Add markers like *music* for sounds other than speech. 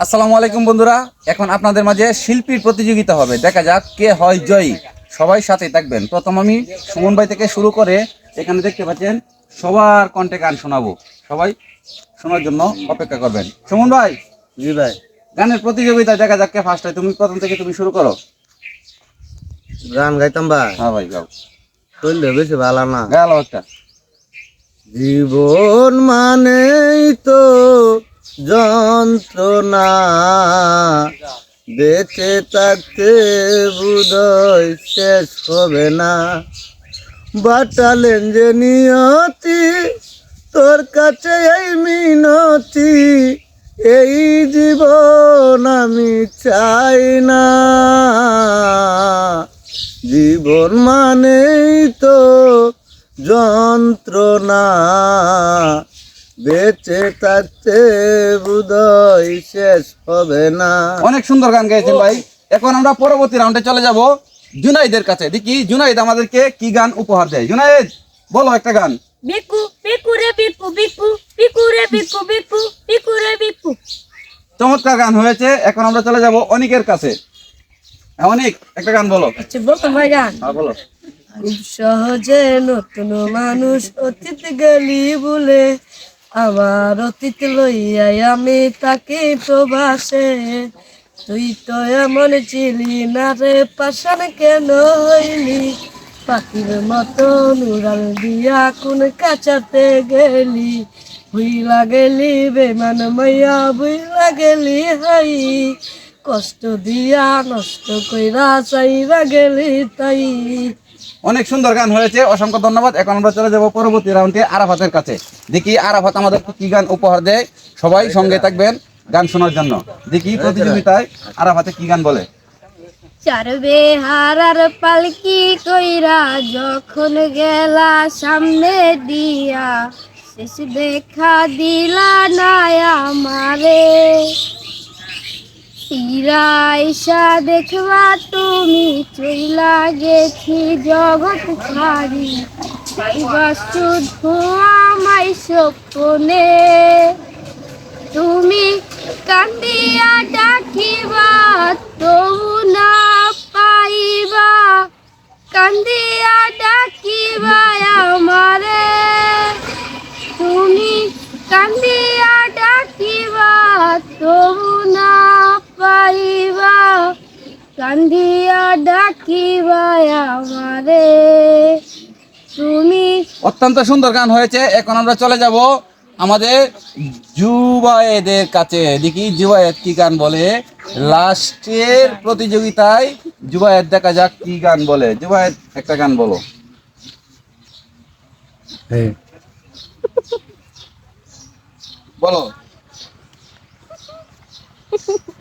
আসসালামু আলাইকুম বন্ধুরা। এখন আপনাদের মাঝে শিল্পীর প্রতিযোগিতা হবে। দেখা যাক কে হয় জয়ী। সবাই সাথে থাকবেন। প্রথম আমি সুমন ভাই থেকে শুরু করে এখানে দেখতে পাচ্ছেন সবার কণ্ঠে গান শোনাবো। সবাই শোনার জন্য অপেক্ষা করবেন। সুমন ভাই? জি ভাই। গানের প্রতিযোগিতা দেখা যাক কে ফার্স্ট হয়। তুমি প্রথম থেকে তুমি শুরু করো। গান গাইতাম ভাই। হ্যাঁ ভাই গাও। করলে বেশি ভালো না। গেল একটা। জীবন মানেই তো যন্ত্রণা বেঁচে থাকতে বুধয় শেষ হবে না। বাটালেন যে নিয়তি তোর কাছে এই মিনতি, এই জীবন আমি চাই না। জীবন মানেই তো যন্ত্রণা। বেঁচে থাকতে শেষ হবে না। অনেক সুন্দর গান গাইছেন ভাই। এখন আমরা পরবর্তী রাউন্ডে চলে যাব জুনাইদের কাছে। দেখি জুনাইদ আমাদেরকে কি গান উপহার দেয়। জুনাইদ বলো একটা গান। বিকু বিকু রে বিকু বিকু বিকু রে বিকু বিকু বিকু রে বিকু। চমৎকার গান হয়েছে। এখন আমরা চলে যাব অনিকের কাছে। হ্যাঁ, অনিক একটা গান বলো। আচ্ছা বলতো ভাই গান। হ্যাঁ বলো। খুব সহজে নতুন মানুষ অতীত গেলি বলে আমার অতীত লইয়াই আমি তাকে প্রবাসে। তুই তো এমন ছিলি না রে পাশান কেন হইলি? পাখির মতো নুরাল দিয়া কোন কাচাতে গেলি? ভুইলা গেলি, বেমান মাইয়া, ভুইলা গেলি, হাই। কষ্ট দিয়া নষ্ট কইরা চাইরা গেলি তাই। অনেক সুন্দর গান হয়েছে, অসংখ্য ধন্যবাদ। এখন আমরা চলে যাব পরবর্তী রাউন্ডে আরাফাতের কাছে। দেখি আরাফাত আমাদের কি গান উপহার দেয়? সবাই সঙ্গে থাকবেন গান শোনার জন্য। দেখি প্রতিযোগিতায় আরাফাতে কি গান বলে? চারবে হারার পালকি কইরা যখন গেলা সামনে দিয়া, শেষ দেখা দিলা না আমারে। ইরাইসা দেখবা, তুমি চইলা গেছি জগৎ ছাড়ি। পাইবা শুধু সপনে তুমি কান্দিয়া ডাকিবা, তবু না পাইবা। কান্দিয়া কান্দিয়া ডাকিবা আমারে। তুমি অত্যন্ত সুন্দর গান হয়েছে এখন আমরা চলে যাব আমাদের যুবায়েদের কাছে। দেখি যুবায়েদ কি গান বলে। লাস্টের প্রতিযোগিতায় যুবায়েদ দেখা যাক কি গান বলে। যুবায়েদ একটা গান বলো। বলো। *laughs*